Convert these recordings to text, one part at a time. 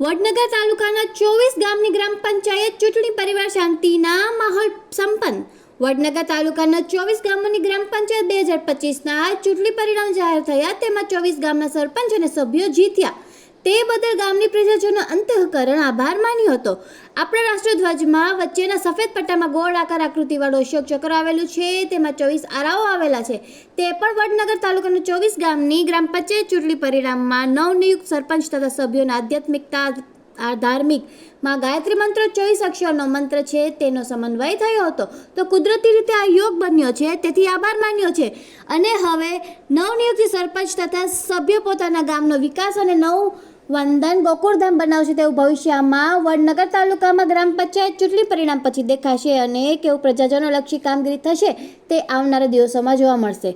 વડનગર તાલુકાના ચોવીસ ગામની ગ્રામ પંચાયત ચૂંટણી પરિવાર શાંતિના માહોલ સંપન્ન. વડનગર તાલુકાના ચોવીસ ગામોની ગ્રામ પંચાયત બે હજાર પચીસના ચૂંટણી પરિણામ જાહેર થયા. તેમાં ચોવીસ ગામના સરપંચ અને સભ્યો જીત્યા. તે બદલ ગામની પ્રજાજનો અંતઃકરણ આભાર માન્યો હતો. આપણા રાષ્ટ્રધ્વજમાં વચ્ચેના સફેદ પટ્ટામાં ગોળ આકાર આકૃતિવાળો અશોક ચક્ર આવેલું છે. તેમાં ચોવીસ આરાઓ આવેલા છે. તે પણ વડનગર તાલુકાના ચોવીસ ગામની ગ્રામ પંચાયત ચૂંટણી પરિણામમાં નવનિયુક્ત સરપંચ તથા સભ્યોના આધ્યાત્મિકતા, આ ધાર્મિકમાં ગાયત્રી મંત્ર, ચોવીસ અક્ષરનો મંત્ર છે તેનો સમન્વય થયો હતો. તો કુદરતી રીતે આ યોગ બન્યો છે, તેથી આભાર માન્યો છે. અને હવે નવનિયુક્ત સરપંચ તથા સભ્ય પોતાના ગામનો વિકાસ અને નવ વંદન ગોકુળધામ બનાવશે તેવું ભવિષ્યમાં વડનગર તાલુકામાં ગ્રામ પંચાયત ચૂંટણી પરિણામ પછી દેખાશે અને કેવું પ્રજાજનોલક્ષી કામગીરી થશે તે આવનારા દિવસોમાં જોવા મળશે.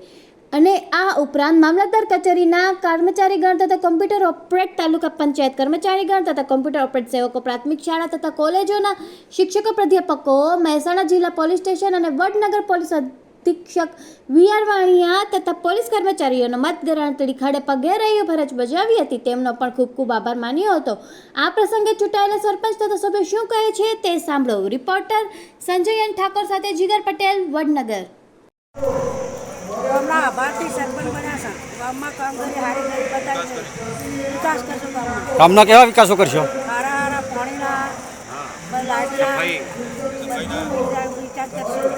અને આ ઉપરાંત મામલતદાર કચેરીના કર્મચારીગણ તથા કોમ્પ્યુટર ઓપરેટ તાલુકા પંચાયત કર્મચારીગણ તથા કોમ્પ્યુટર ઓપરેટ સેવકો પ્રાથમિક શાળા તથા કોલેજોના શિક્ષકો, પ્રાધ્યાપકો, મહેસાણા જિલ્લા પોલીસ સ્ટેશન અને વડનગર પોલીસ અધિક્ષક વીઆર વાણિયા તથા પોલીસ કર્મચારીઓનો મતગણતરી ખડે પગે રહી ફરજ બજાવી હતી. તેમનો પણ ખૂબ ખૂબ આભાર માન્યો હતો. આ પ્રસંગે ચૂંટાયેલા સરપંચ તથા સભ્યો શું કહે છે તે સાંભળો. રિપોર્ટર સંજય ઠાકોર સાથે જીગર પટેલ વડનગર. ગામના આભારથી સરપંચ બન્યા છે ગામમાં કામગીરી હારી કરી બતાવી વિકાસ કરશું ગામમાં? ગામના કેવા વિકાસો કરશો? હારા હારા પાણીના લાઇટના બધું વિચાર કરશું.